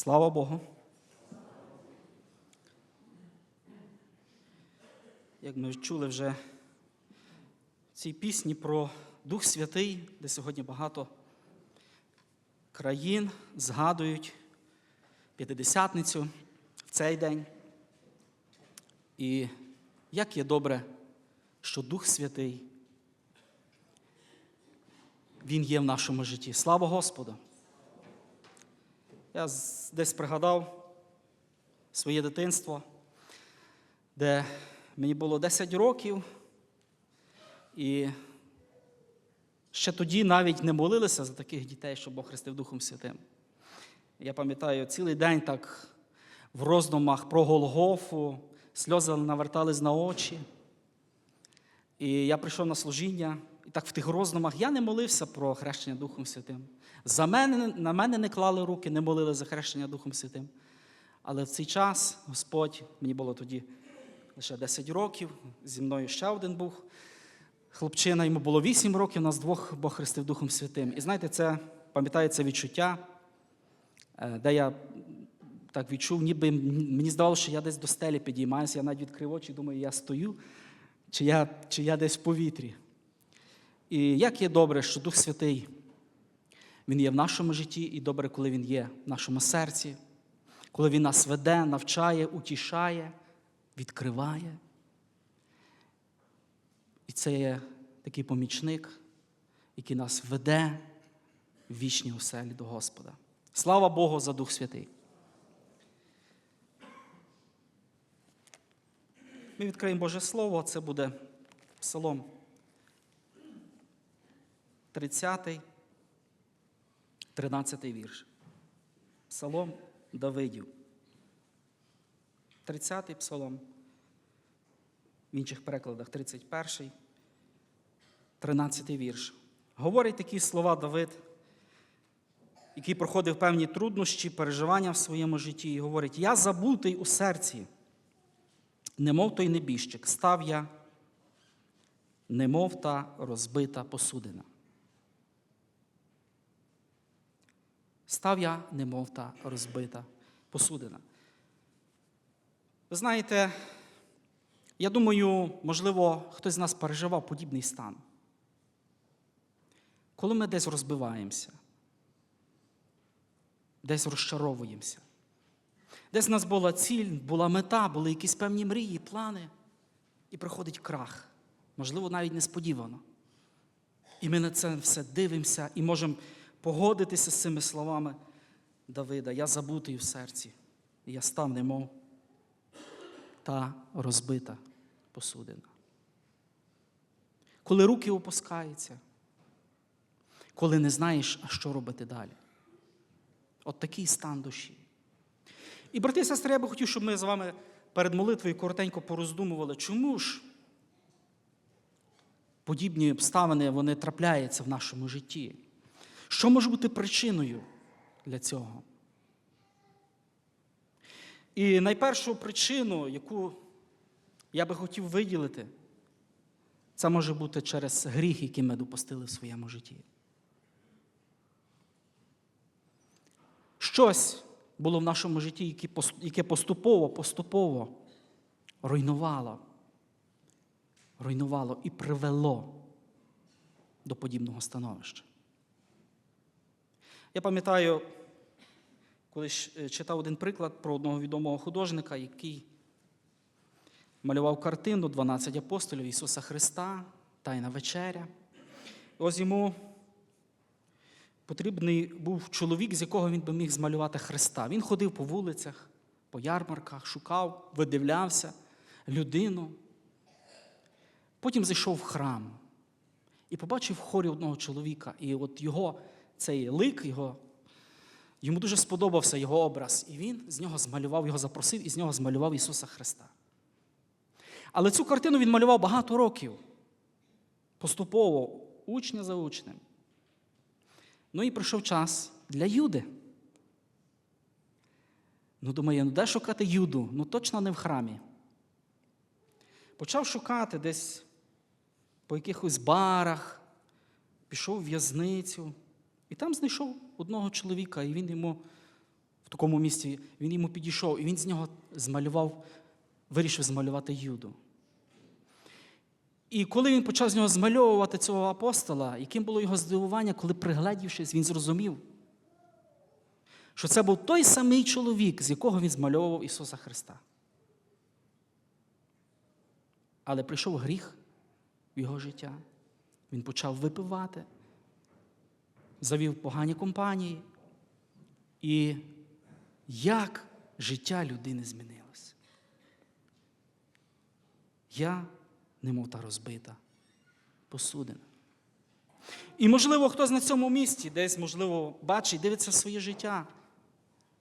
Слава Богу. Як ми чули вже в цій пісні про Дух Святий, де сьогодні багато країн згадують П'ятидесятницю в цей день. І як є добре, що Дух Святий, Він є в нашому житті. Слава Господу! Я десь пригадав своє дитинство, де мені було 10 років, і ще тоді навіть не молилися за таких дітей, щоб Бог хрестив Духом Святим. Я пам'ятаю, цілий день так в роздумах про Голгофу, сльози навертались на очі. І я прийшов на служіння, і так в тих роздумах я не молився про хрещення Духом Святим. За мене, на мене не клали руки, не молили за хрещення Духом Святим. Але в цей час Господь, мені було тоді лише 10 років, зі мною ще один був хлопчина, йому було 8 років, нас двох Бог хрестив Духом Святим. І знаєте, це пам'ятається відчуття, е, де я так відчув, ніби мені здавалося, що я десь до стелі підіймаюся, я навіть відкрив очі, думаю, я стою, чи я, чи я десь в повітрі. І як є добре, що Дух Святий, Він є в нашому житті, і добре, коли Він є в нашому серці, коли Він нас веде, навчає, утішає, відкриває. І це є такий помічник, який нас веде в вічні оселі до Господа. Слава Богу за Дух Святий. Ми відкриємо Боже Слово, це буде Псалом 30, 13 вірш. Псалом Давидів. 30 псалом. В інших перекладах 31, 13 вірш. Говорить такі слова Давид, який проходив певні труднощі, переживання в своєму житті, і говорить: Я забутий у серці, немов той небіжчик, став я, немов та розбита посудина. Став я, немов та розбита посудина. Ви знаєте, я думаю, можливо, хтось з нас переживав подібний стан. Коли ми десь розбиваємося, десь розчаровуємося, десь в нас була ціль, була мета, були якісь певні мрії, плани, і приходить крах, можливо, навіть несподівано. І ми на це все дивимося і можемо погодитися з цими словами Давида. Я забутий в серці, і я став немов та розбита посудина. Коли руки опускаються, коли не знаєш, а що робити далі. От такий стан душі. І, брати і сестри, я би хотів, щоб ми з вами перед молитвою коротенько пороздумували, чому ж подібні обставини вони трапляються в нашому житті. Що може бути причиною для цього? І найпершу причину, яку я би хотів виділити, це може бути через гріх, який ми допустили в своєму житті. Щось було в нашому житті, яке поступово, поступово руйнувало, руйнувало і привело до подібного становища. Я пам'ятаю, колись е, читав один приклад про одного відомого художника, який малював картину 12 апостолів Ісуса Христа, Тайна вечеря. Ось йому потрібний був чоловік, з якого він би міг змалювати Христа. Він ходив по вулицях, по ярмарках, шукав, видивлявся людину. Потім зайшов в храм і побачив хорі одного чоловіка. І от його цей лик, його, йому дуже сподобався його образ. І він з нього змалював, його запросив і з нього змалював Ісуса Христа. Але цю картину він малював багато років. Поступово, учня за учнем. Ну і прийшов час для Юди. Ну, думаю, ну де шукати Юду? Ну точно не в храмі. Почав шукати десь по якихось барах, пішов в в'язницю, і там знайшов одного чоловіка, і він йому в такому місці, він йому підійшов, і він з нього змалював, вирішив змалювати Юду. І коли він почав з нього змальовувати цього апостола, яким було його здивування, коли, пригледівшись, він зрозумів, що це був той самий чоловік, з якого він змальовував Ісуса Христа. Але прийшов гріх в його життя. Він почав випивати, завів погані компанії. І як життя людини змінилося. Я немов та розбита посудина. І, можливо, хтось на цьому місці десь, можливо, бачить, дивиться своє життя.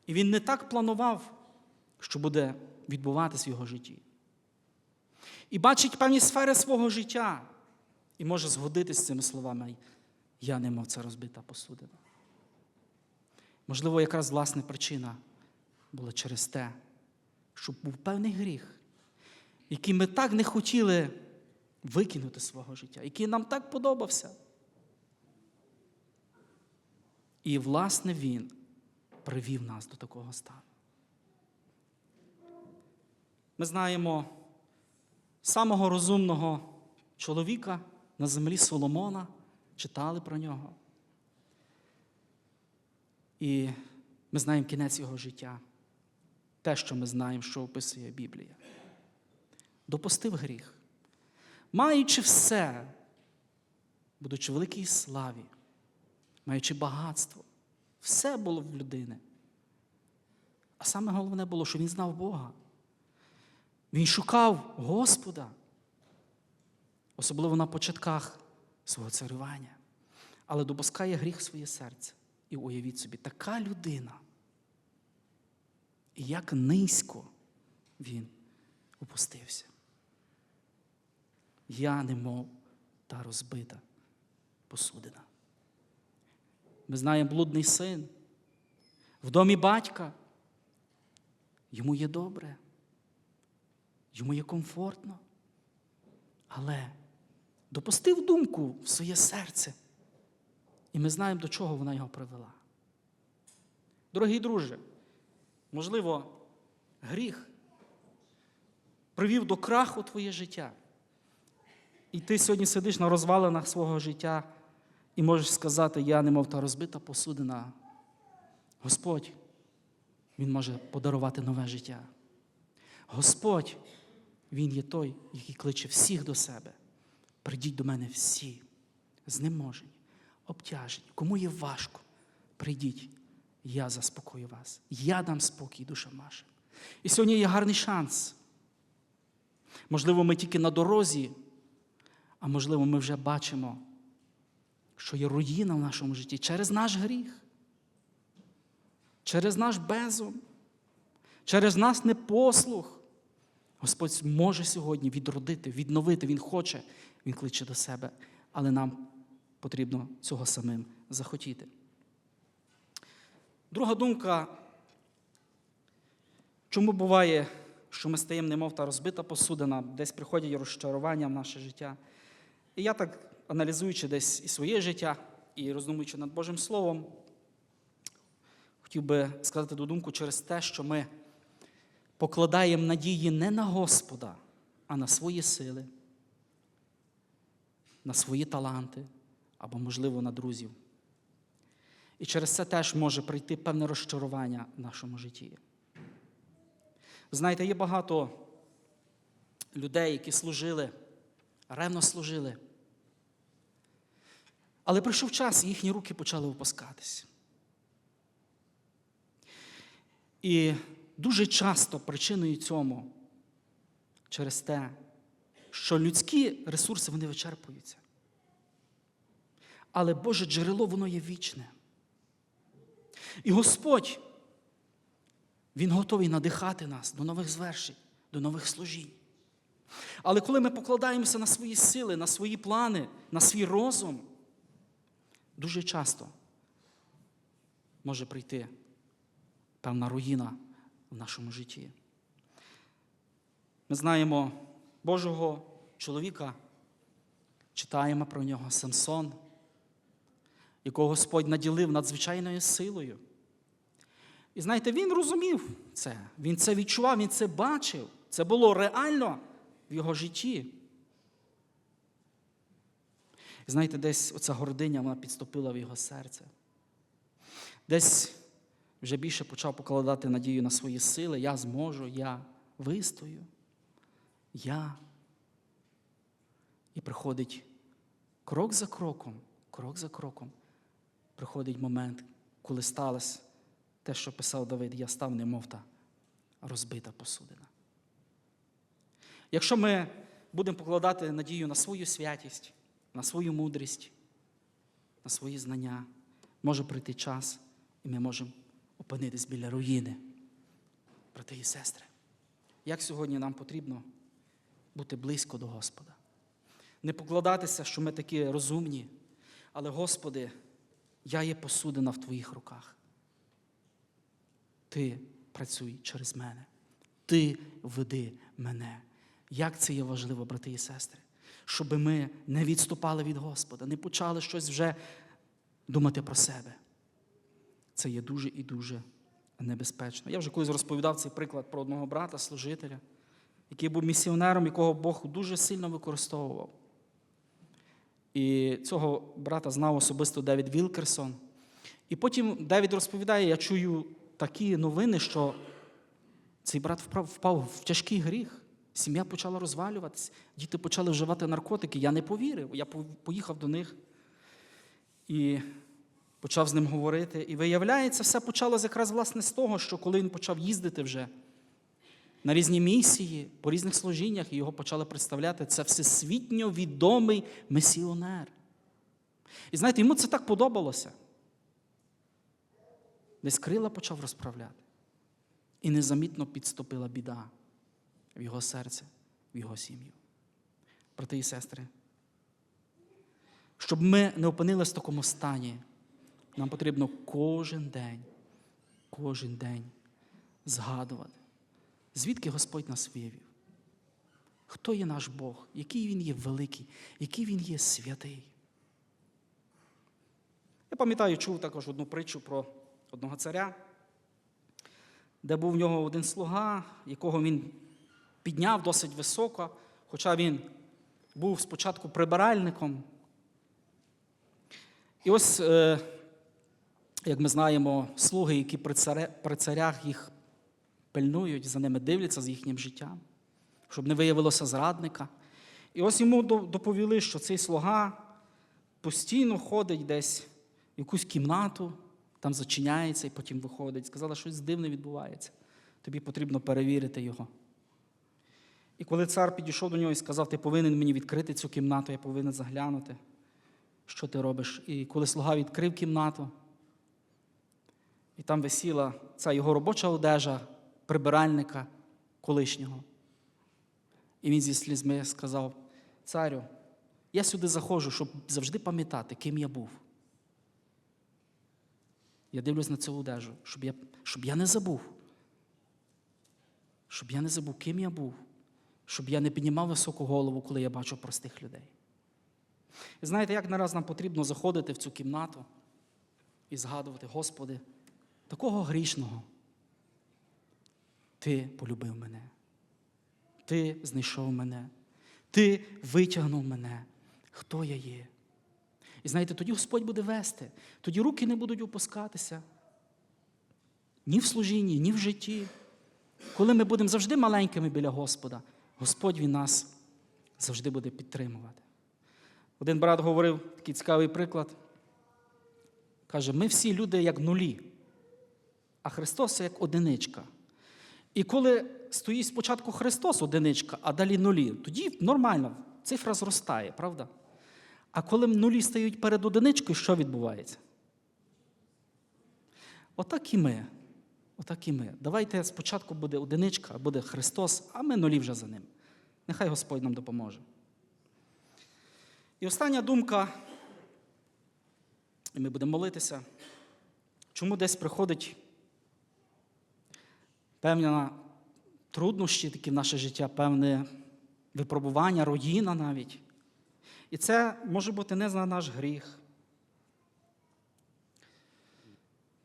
І він не так планував, що буде відбуватись в його житті. І бачить певні сфери свого життя і може згодитися з цими словами. Я немов ця розбита посудина. Можливо, якраз власне причина була через те, що був певний гріх, який ми так не хотіли викинути з свого життя, який нам так подобався. І, власне, він привів нас до такого стану. Ми знаємо самого розумного чоловіка на землі Соломона, читали про нього. І ми знаємо кінець його життя, те, що ми знаємо, що описує Біблія. Допустив гріх, маючи все, будучи в великій славі, маючи багатство, все було в людини. А саме головне було, що він знав Бога. Він шукав Господа, особливо на початках свого царювання, але допускає гріх в своє серце. І уявіть собі, така людина. Як низько він опустився. Я немов та розбита посудина. Ми знаємо блудний син. В домі батька. Йому є добре, йому є комфортно. Але допустив думку в своє серце. І ми знаємо, до чого вона його привела. Дорогий друже, можливо, гріх привів до краху твоє життя. І ти сьогодні сидиш на розвалинах свого життя і можеш сказати, я немов та розбита посудина. Господь, Він може подарувати нове життя. Господь, Він є той, який кличе всіх до себе. Придіть до мене всі, знеможені обтяжені, кому є важко, прийдіть, я заспокою вас. Я дам спокій душам вашим. І сьогодні є гарний шанс. Можливо, ми тільки на дорозі, а можливо, ми вже бачимо, що є руїна в нашому житті через наш гріх, через наш безум, через нас непослух. Господь може сьогодні відродити, відновити, Він хоче, Він кличе до себе, але нам потрібно цього самим захотіти. Друга думка, чому буває, що ми стаємо немов та розбита посудина, десь приходять розчарування в наше життя. І я так, аналізуючи десь і своє життя, і роздумуючи над Божим Словом, хотів би сказати ту думку через те, що ми покладаємо надії не на Господа, а на свої сили, на свої таланти або, можливо, на друзів. І через це теж може прийти певне розчарування в нашому житті. Знаєте, є багато людей, які служили, ревно служили. Але прийшов час, і їхні руки почали опускатись. І дуже часто причиною цьому через те, що людські ресурси вони вичерпуються. Але Боже джерело, воно є вічне. І Господь, Він готовий надихати нас до нових звершень, до нових служінь. Але коли ми покладаємося на свої сили, на свої плани, на свій розум, дуже часто може прийти певна руїна в нашому житті. Ми знаємо Божого чоловіка, читаємо про нього Самсон якого Господь наділив надзвичайною силою. І знаєте, він розумів це, він це відчував, він це бачив. Це було реально в його житті. І знаєте, десь оця гординя вона підступила в його серце. Десь вже більше почав покладати надію на свої сили. Я зможу, я вистою. Я. І приходить крок за кроком, крок за кроком, приходить момент, коли сталося те, що писав Давид, я став немов та розбита посудина. Якщо ми будемо покладати надію на свою святість, на свою мудрість, на свої знання, може прийти час, і ми можемо опинитись біля руїни. Брати і сестри, як сьогодні нам потрібно бути близько до Господа. Не покладатися, що ми такі розумні, але, Господи, я є посудина в Твоїх руках. Ти працюй через мене. Ти веди мене. Як це є важливо, брати і сестри, щоб ми не відступали від Господа, не почали щось вже думати про себе. Це є дуже і дуже небезпечно. Я вже колись розповідав цей приклад про одного брата, служителя, який був місіонером, якого Бог дуже сильно використовував. І цього брата знав особисто Девід Вілкерсон. І потім Девід розповідає: я чую такі новини, що цей брат впав, в тяжкий гріх. Сім'я почала розвалюватися, діти почали вживати наркотики. Я не повірив. Я поїхав до них і почав з ним говорити. І виявляється, все почалося якраз власне з того, що коли він почав їздити вже на різні місії, по різних служіннях, і його почали представляти, це всесвітньо відомий місіонер. І знаєте, йому це так подобалося. Десь крила почав розправляти. І незамітно підступила біда в його серце, в його сім'ю. Брати і сестри, щоб ми не опинилися в такому стані, нам потрібно кожен день, кожен день згадувати, звідки Господь нас вивів. Хто є наш Бог, який Він є великий, який Він є святий. Я пам'ятаю, чув також одну притчу про одного царя, де був в нього один слуга, якого він підняв досить високо, хоча він був спочатку прибиральником. І ось, е, як ми знаємо, слуги, які при царях їх пильнують, за ними дивляться з їхнім життям, щоб не виявилося зрадника. І ось йому доповіли, що цей слуга постійно ходить десь в якусь кімнату, там зачиняється і потім виходить. Сказали, що щось дивне відбувається. Тобі потрібно перевірити його. І коли цар підійшов до нього і сказав, ти повинен мені відкрити цю кімнату, я повинен заглянути, що ти робиш. І коли слуга відкрив кімнату, і там висіла ця його робоча одежа, прибиральника колишнього. І він зі слізьми сказав: Царю, я сюди заходжу, щоб завжди пам'ятати, ким я був. Я дивлюсь на цю одежу, щоб я, щоб я не забув. Щоб я не забув, ким я був, щоб я не піднімав високу голову, коли я бачу простих людей. І знаєте, як нараз нам потрібно заходити в цю кімнату і згадувати, Господи, такого грішного. Ти полюбив мене, Ти знайшов мене, Ти витягнув мене, хто я є. І знаєте, тоді Господь буде вести, тоді руки не будуть опускатися. Ні в служінні, ні в житті. Коли ми будемо завжди маленькими біля Господа, Господь Він нас завжди буде підтримувати. Один брат говорив такий цікавий приклад. Каже, ми всі люди як нулі, а Христос як одиничка. І коли стоїть спочатку Христос одиничка, а далі нулі, тоді нормально, цифра зростає, правда? А коли нулі стають перед одиничкою, що відбувається? Отак і ми. Отак і ми. Давайте спочатку буде одиничка, буде Христос, а ми нулі вже за ним. Нехай Господь нам допоможе. І остання думка, і ми будемо молитися, чому десь приходить певні труднощі такі в наше життя, певне випробування, руїна навіть. І це може бути не за наш гріх.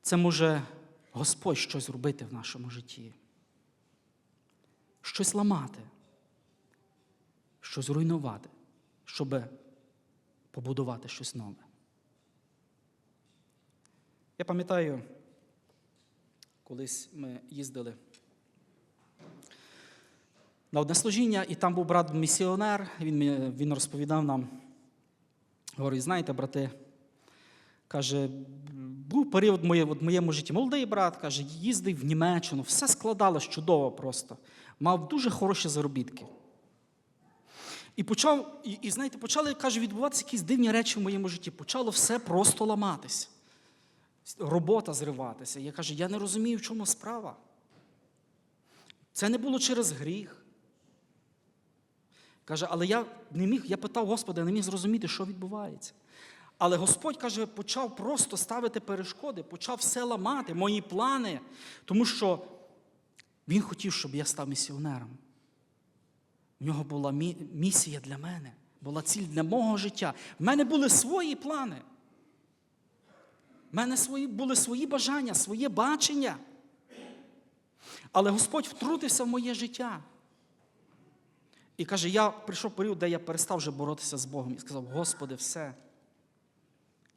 Це може Господь щось робити в нашому житті. Щось ламати, щось руйнувати, щоб побудувати щось нове. Я пам'ятаю, колись ми їздили на одне служіння, і там був брат місіонер, він, він розповідав нам, говорить, знаєте, брати, каже, був період моє- моєму житті. Молодий брат, каже, їздив в Німеччину, все складалось чудово просто. Мав дуже хороші заробітки. І почав, і, і знаєте, почали, каже, відбуватися якісь дивні речі в моєму житті. Почало все просто ламатися. Робота зриватися. Я кажу, я не розумію, в чому справа. Це не було через гріх. Каже, але я не міг, я питав Господа, я не міг зрозуміти, що відбувається. Але Господь каже, почав просто ставити перешкоди, почав все ламати, мої плани, тому що Він хотів, щоб я став місіонером. У нього була місія для мене, була ціль для мого життя. В мене були свої плани. В мене свої, були свої бажання, своє бачення. Але Господь втрутився в моє життя. І каже, я прийшов період, де я перестав вже боротися з Богом і сказав: Господи, все.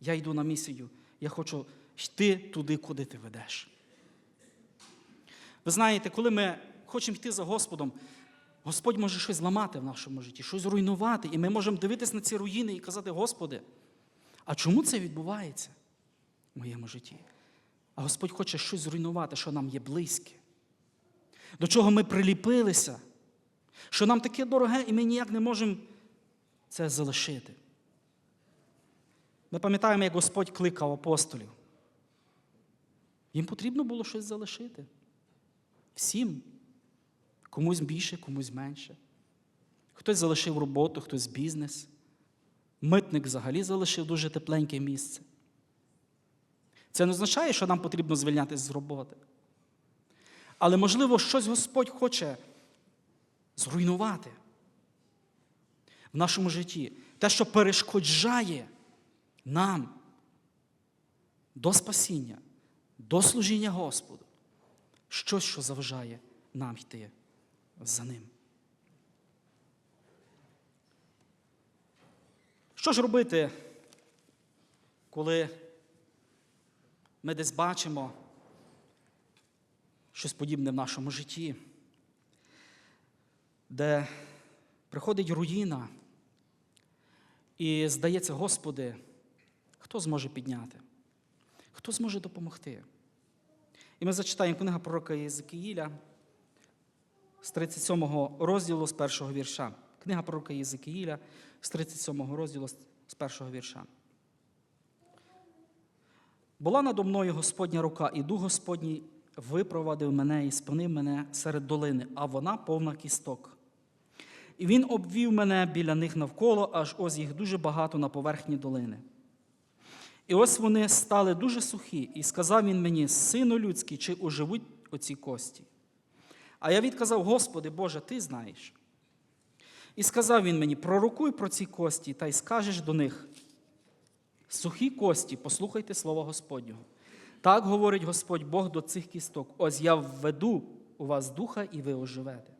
Я йду на місію, я хочу йти туди, куди ти ведеш. Ви знаєте, коли ми хочемо йти за Господом, Господь може щось зламати в нашому житті, щось зруйнувати, і ми можемо дивитися на ці руїни і казати, Господи, а чому це відбувається в моєму житті? А Господь хоче щось зруйнувати, що нам є близьке, до чого ми приліпилися, що нам таке дороге, і ми ніяк не можемо це залишити. Ми пам'ятаємо, як Господь кликав апостолів. Їм потрібно було щось залишити. Всім. Комусь більше, комусь менше. Хтось залишив роботу, хтось бізнес. Митник взагалі залишив дуже тепленьке місце. Це не означає, що нам потрібно звільнятися з роботи. Але, можливо, щось Господь хоче зруйнувати в нашому житті. Те, що перешкоджає нам до спасіння, до служіння Господу. Щось, що заважає нам йти за ним. Що ж робити, коли ми десь бачимо щось подібне в нашому житті, де приходить руїна, і здається, Господи, хто зможе підняти? Хто зможе допомогти? І ми зачитаємо книга пророка Єзекиїля з 37 розділу з першого вірша. Книга пророка Єзекиїля з 37 розділу з першого вірша. Була надо мною Господня рука, і дух Господній випровадив мене і спинив мене серед долини, а вона повна кісток. І він обвів мене біля них навколо, аж ось їх дуже багато на поверхні долини. І ось вони стали дуже сухі, і сказав він мені, сину людський, чи оживуть оці кості? А я відказав, Господи Боже, ти знаєш. І сказав він мені: пророкуй про ці кості, та й скажеш до них: сухі кості, послухайте слово Господнього. Так говорить Господь Бог до цих кісток: ось я введу у вас духа, і ви оживете.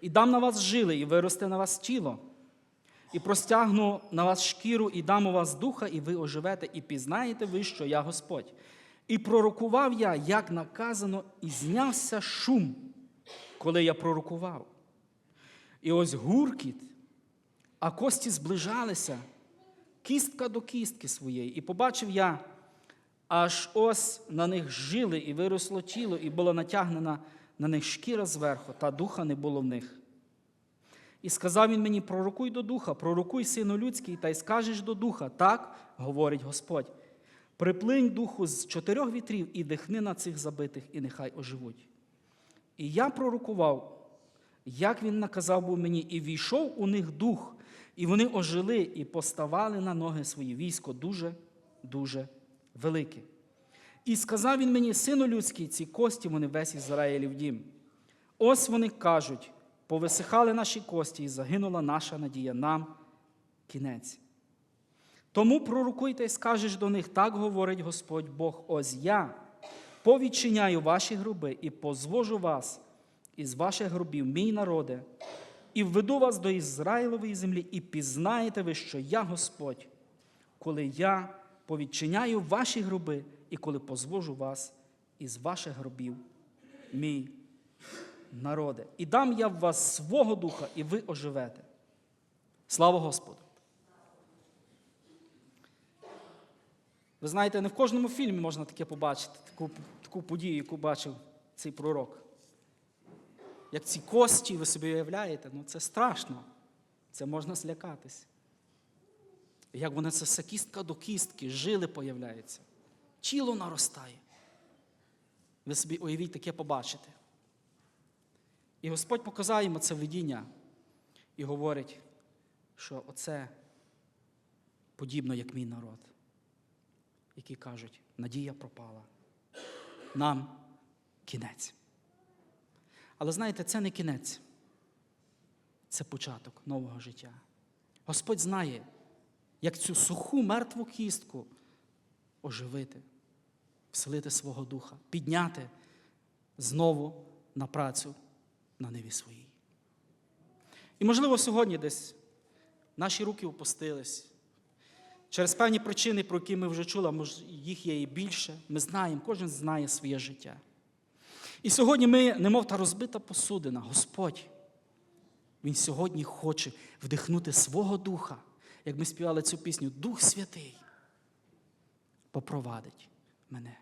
І дам на вас жили, і виросте на вас тіло, і простягну на вас шкіру, і дам у вас духа, і ви оживете, і пізнаєте ви, що я Господь. І пророкував я, як наказано, і знявся шум, коли я пророкував. І ось гуркіт, а кості зближалися, кістка до кістки своєї. І побачив я, аж ось на них жили, і виросло тіло, і була натягнена на них шкіра зверху, та духа не було в них. І сказав він мені: пророкуй до духа, пророкуй, сину людський, та й скажеш до духа, так говорить Господь. Приплинь духу з чотирьох вітрів і дихни на цих забитих, і нехай оживуть. І я пророкував, як він наказав був мені, і війшов у них дух, і вони ожили і поставали на ноги свої військо дуже, дуже велике. І сказав він мені, сину людський, ці кості вони весь Ізраїлів дім. Ось вони кажуть: повисихали наші кості, і загинула наша надія нам кінець. Тому пророкуйте і скажеш до них, так говорить Господь Бог, ось я повідчиняю ваші гроби і позвожу вас із ваших гробів, мій народе, і введу вас до Ізраїлової землі, і пізнаєте ви, що я Господь, коли я повідчиняю ваші гроби, і коли позвожу вас із ваших гробів, мій народе. І дам я в вас свого духа, і ви оживете. Слава Господу! Ви знаєте, не в кожному фільмі можна таке побачити, таку, таку подію, яку бачив цей пророк. Як ці кості, ви собі уявляєте, ну це страшно. Це можна злякатись. Як воно це все кістка до кістки, жили появляються, тіло наростає. Ви собі уявіть таке побачите. І Господь показає йому це видіння і говорить, що оце подібно, як мій народ, які кажуть, надія пропала. Нам кінець. Але знаєте, це не кінець, це початок нового життя. Господь знає, як цю суху мертву кістку оживити, вселити свого духа, підняти знову на працю на ниві своїй. І, можливо, сьогодні десь наші руки опустились. Через певні причини, про які ми вже чули, може, їх є і більше. Ми знаємо, кожен знає своє життя. І сьогодні ми, немов та розбита посудина, Господь, Він сьогодні хоче вдихнути свого духа, як ми співали цю пісню, Дух Святий попровадить мене,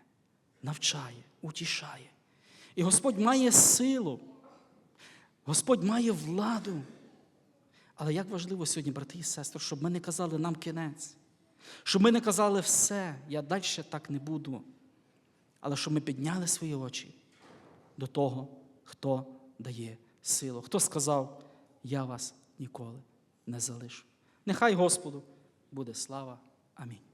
навчає, утішає. І Господь має силу, Господь має владу. Але як важливо сьогодні, брати і сестри, щоб ми не казали нам кінець, щоб ми не казали все, я далі так не буду. Але щоб ми підняли свої очі до того, хто дає силу, хто сказав, я вас ніколи не залишу. Нехай Господу буде слава. Амінь.